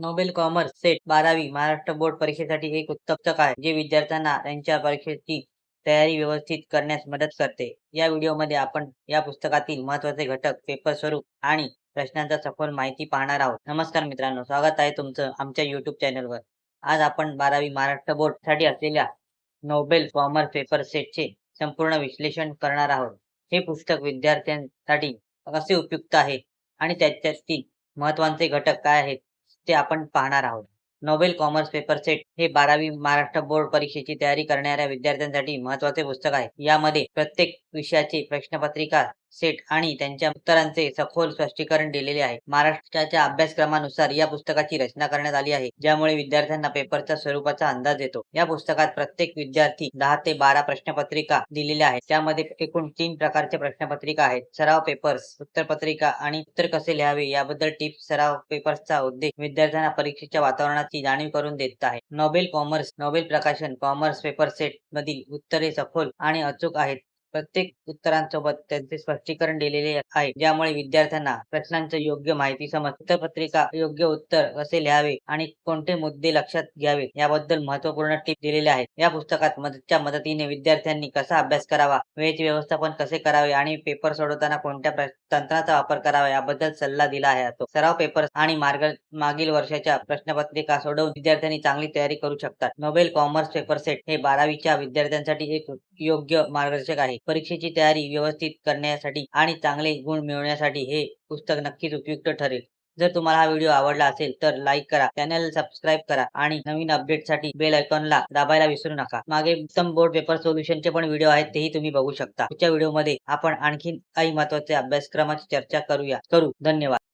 Nobel commerce set बारावी Maharashtra board परीक्षेसाठी एक उत्तप्तक आहे जे विद्यार्थ्यांना त्यांच्या परीक्षेची तयारी व्यवस्थित करण्यास मदत करते. या व्हिडिओमध्ये आपण या पुस्तकातील महत्त्वाचे घटक पेपर स्वरूप आणि प्रश्नांचा सखोल माहिती पाहणार आहोत. नमस्कार मित्रांनो स्वागत आहे तुमचं आमच्या युट्यूब चॅनलवर. आज आपण बारावी महाराष्ट्र बोर्डसाठी असलेल्या नोबेल कॉमर्स पेपर सेटचे संपूर्ण विश्लेषण करणार आहोत. हे पुस्तक विद्यार्थ्यांसाठी कसे उपयुक्त आहे आणि त्याच्यातील महत्त्वाचे घटक काय आहेत? ते आपण पाहणार आहोत. नोबेल कॉमर्स पेपर सेट हे बारावी महाराष्ट्र बोर्ड परीक्षेची तयारी करणाऱ्या विद्यार्थ्यांसाठी महत्त्वाचे पुस्तक आहे. यामध्ये प्रत्येक विषयाची प्रश्नपत्रिका सेट आणि त्यांच्या उत्तरांचे सखोल स्पष्टीकरण दिलेले आहे. महाराष्ट्राच्या अभ्यासक्रमानुसार या पुस्तकाची रचना करण्यात आली आहे ज्यामुळे विद्यार्थ्यांना पेपरच्या स्वरूपाचा अंदाज येतो. या पुस्तकात प्रत्येक विद्यार्थी दहा ते बारा प्रश्नपत्रिका दिलेल्या आहेत. त्यामध्ये एकूण तीन प्रकारच्या प्रश्नपत्रिका आहेत. सराव पेपर्स उत्तरपत्रिका आणि उत्तर कसे लिहावे याबद्दल टिप्स सराव पेपर्सचा उद्देश विद्यार्थ्यांना परीक्षेच्या वातावरणाची जाणीव करून देत आहे. Nobel commerce Nobel Prakashan commerce paper set मधील उत्तरे सखोल आणि अचूक आहेत. प्रत्येक उत्तरांसोबत त्यांचे स्पष्टीकरण दिलेले आहे. ज्यामुळे विद्यार्थ्यांना प्रश्नांचे योग्य माहिती समज उत्तरपत्रिका योग्य उत्तर कसे लिहावे आणि कोणते मुद्दे लक्षात घ्यावे याबद्दल महत्त्वपूर्ण टिप दिलेले आहेत. या पुस्तकात मदतच्या मदतीने विद्यार्थ्यांनी कसा अभ्यास करावा वेळेचे व्यवस्थापन कसे करावे आणि पेपर सोडवताना कोणत्या तंत्राचा वापर करावा याबद्दल सल्ला दिला आहे. तो सराव पेपर आणि मार्ग मागील वर्षाच्या प्रश्नपत्रिका सोडवून विद्यार्थ्यांनी चांगली तयारी करू शकतात. नोबेल कॉमर्स पेपर सेट हे बारावीच्या विद्यार्थ्यांसाठी एक योग्य मार्गदर्शक आहे. परीक्षेची तयारी व्यवस्थित करण्यासाठी आणि चांगले गुण मिळवण्यासाठी हे पुस्तक नक्कीच उपयुक्त ठरेल. जर तुम्हाला हा व्हिडिओ आवडला असेल तर लाईक करा चॅनल सबस्क्राईब करा आणि नवीन अपडेटसाठी बेल आयकॉनला दाबायला विसरू नका. मागे उत्तम बोर्ड पेपर सोल्युशनचे पण व्हिडिओ आहेत तेही तुम्ही बघू शकता. पुढच्या व्हिडिओमध्ये आपण आणखी काही महत्त्वाच्या अभ्यासक्रमाची चर्चा करूया. करू. धन्यवाद.